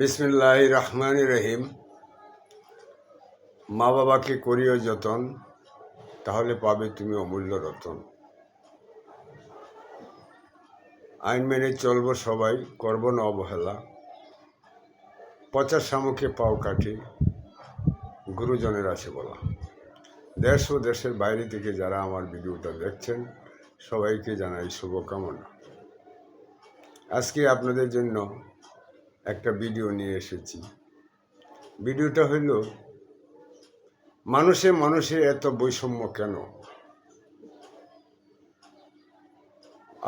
বিসমিল্লাহ রহমান রহিম মা বাবাকে করিও যতন, তাহলে পাবে তুমি অমূল্য রতন। আইন মেনে চলবো সবাই, করব না অবহেলা। পচার শামুকে পাও কাঠি, গুরুজনের আছে বলা। দেশ ও দেশের বাইরে থেকে যারা আমার ভিডিওটা দেখছেন, সবাইকে জানাই শুভকামনা। আজকে আপনাদের জন্য একটা ভিডিও নিয়ে এসেছি। ভিডিওটা হইল, মানুষে মানুষে এত বৈষম্য কেন?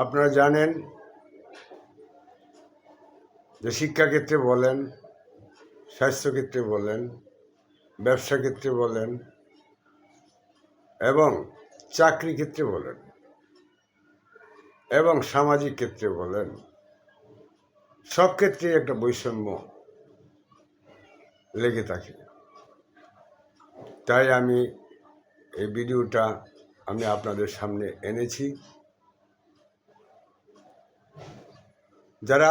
আপনারা জানেন যে শিক্ষাক্ষেত্রে বলেন, স্বাস্থ্যক্ষেত্রে বলেন ব্যবসা ক্ষেত্রে বলেন এবং চাকরি ক্ষেত্রে বলেন এবং সামাজিক ক্ষেত্রে বলেন। সব ক্ষেত্রেই একটা বৈষম্য লেগে থাকে। তাই আমি এই ভিডিওটা আমি আপনাদের সামনে এনেছি। যারা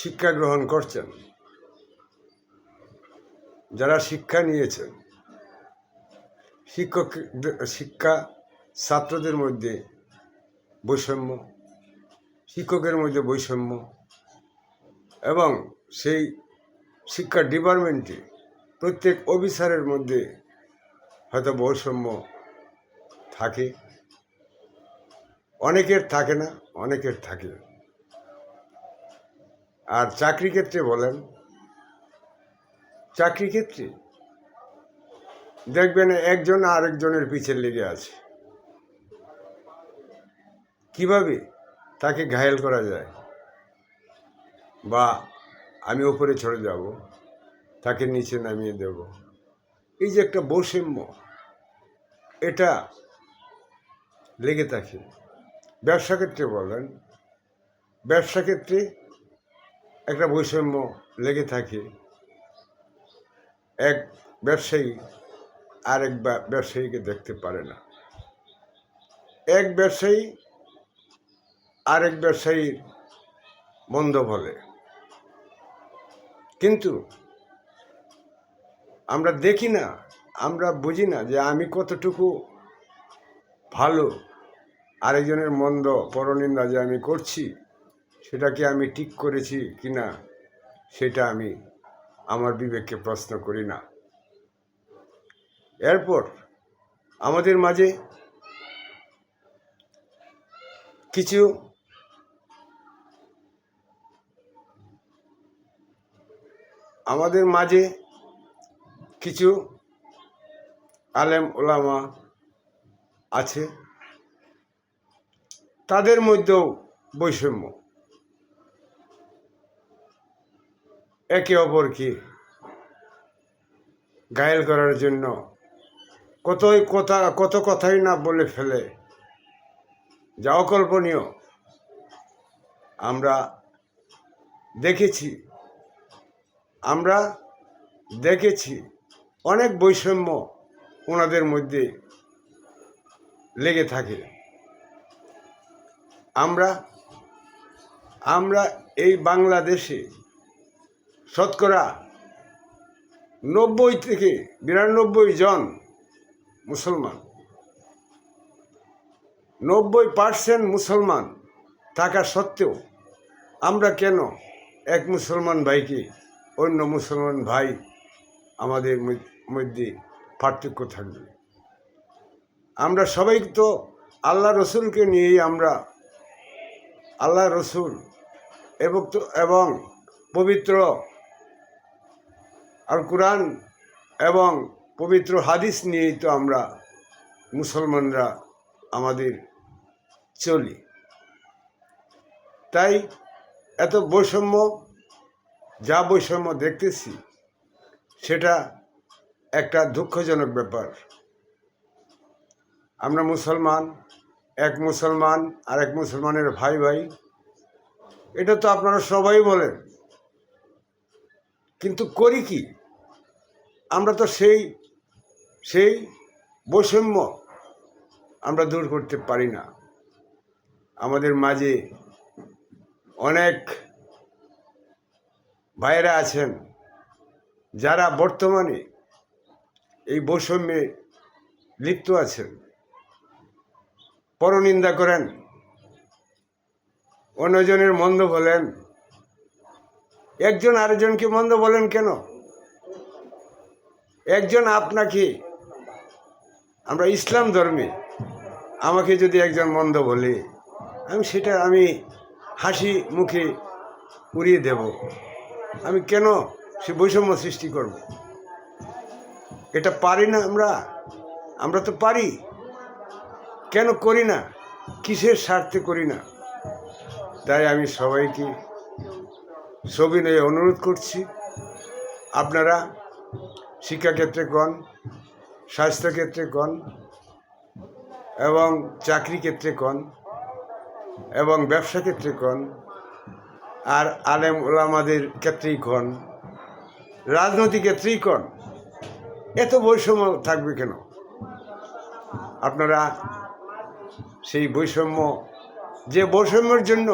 শিক্ষা গ্রহণ করছেন, যারা শিক্ষা নিয়েছেন, শিক্ষক, শিক্ষা ছাত্রদের মধ্যে বৈষম্য, শিক্ষকের মধ্যে বৈষম্য এবং সেই শিক্ষা ডিপার্টমেন্টে প্রত্যেক অফিসারের মধ্যে হয়তো বৈষম্য থাকে। অনেকের থাকে না, অনেকের থাকে। আর চাকরি ক্ষেত্রে বলেন, চাকরি ক্ষেত্রে দেখবেন একজন আরেকজনের পিছে লেগে আছে। কীভাবে তাকে ঘায়েল করা যায়? বা আমি ওপরে চড়ে যাব, তাকে নিচে নামিয়ে দেব। এই যে একটা বৈষম্য, এটা লেগে থাকে। ব্যবসা ক্ষেত্রে বলেন, ব্যবসা ক্ষেত্রে একটা বৈষম্য লেগে থাকে। এক ব্যবসায়ী আরেক ব্যা- ব্যবসায়ীকে দেখতে পারে না। এক ব্যবসায়ী আরেক ব্যবসায়ীর মন্দ বলে। কিন্তু আমরা দেখি না, আমরা বুঝি না যে আমি কতটুকু ভালো, আরেকজনের মন্দ পরনিন্দা যে আমি করছি সেটাকে আমি ঠিক করেছি কি না, সেটা আমি আমার বিবেককে প্রশ্ন করি না। এরপর আমাদের মাঝে কিছু আমাদের মাঝে কিছু আলেম ওলামা আছে। তাদের মধ্যেও বৈষম্য। একে অপরকে ঘায়েল করার জন্য কতই কথা, কত কথাই না বলে ফেলে। যা অকল্পনীয়। আমরা দেখেছি আমরা দেখেছি অনেক বৈষম্য ওনাদের মধ্যে লেগে থাকে। আমরা আমরা এই বাংলাদেশে শতকরা নব্বই থেকে বিরানব্বই জন মুসলমান, নব্বই পার্সেন্ট মুসলমান থাকা সত্ত্বেও আমরা কেন এক মুসলমান ভাইকে অন্য মুসলমান ভাই আমাদের মধ্যে পার্থক্য থাকবে। আমরা সবাই তো আল্লাহ রসুলকে নিয়েই আমরা আল্লাহ রসুল এবং এবং পবিত্র আর কোরআন এবং পবিত্র হাদিস নিয়েই তো আমরা মুসলমানরা আমাদের চলি। তাই এত বৈষম্য যা বৈষম্য দেখতেছি, সেটা একটা দুঃখজনক ব্যাপার। আমরা মুসলমান, এক মুসলমান আর এক মুসলমানের ভাই ভাই, এটা তো আপনারা সবাই বলেন। কিন্তু করি কি? আমরা তো সেই সেই বৈষম্য আমরা দূর করতে পারি না। আমাদের মাঝে অনেক ভাইয়েরা আছেন, যারা বর্তমানে এই বৈষম্যে লিপ্ত আছেন, পরনিন্দা করেন, অন্যজনের মন্দ বলেন, একজন আরেকজনকে মন্দ বলেন কেন? একজন আপনাকে, আমরা ইসলাম ধর্মে আমাকে যদি একজন মন্দ বলে, আমি সেটা, আমি হাসি মুখে উড়িয়ে দেব। আমি কেন সে বৈষম্য সৃষ্টি করব? এটা পারি না আমরা? আমরা তো পারি। কেন করি না? কিসের স্বার্থে করি না? তাই আমি সবাইকে সবিনয়ে অনুরোধ করছি, আপনারা শিক্ষাক্ষেত্রে কন স্বাস্থ্যক্ষেত্রে কন এবং চাকরি ক্ষেত্রে কন এবং ব্যবসা ক্ষেত্রে কন আর আলেম ওলামাদের ক্ষেত্রেই রাজনৈতিক ক্ষেত্রেই এত বৈষম্য থাকবে কেন? আপনারা সেই বৈষম্য, যে বৈষম্যের জন্য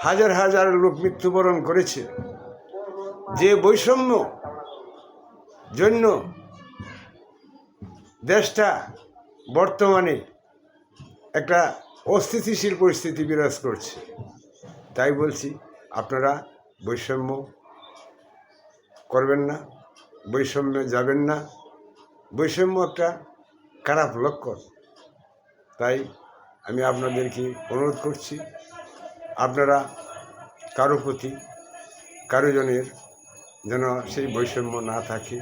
হাজার হাজার লোক মৃত্যুবরণ করেছে, যে বৈষম্য জন্য দেশটা বর্তমানে একটা অস্থিতিশীল পরিস্থিতি বিরাজ করছে। তাই বলছি, আপনারা বৈষম্য করবেন না, বৈষম্যে যাবেন না। বৈষম্য একটা খারাপ লক্ষণ। তাই আমি আপনাদেরকে অনুরোধ করছি, আপনারা কারও প্রতি, কারও জনের যেন সেই বৈষম্য না থাকে,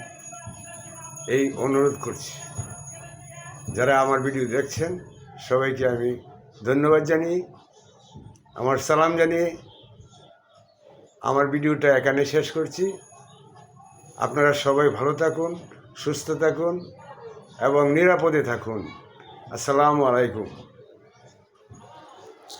এই অনুরোধ করছি। যারা আমার ভিডিও দেখছেন, সবাইকে আমি ধন্যবাদ জানিয়ে আমার সালাম জানিয়ে আমার ভিডিওটা এখানে শেষ করছি। আপনারা সবাই ভালো থাকুন, সুস্থ থাকুন এবং নিরাপদে থাকুন। আসসালামু আলাইকুম।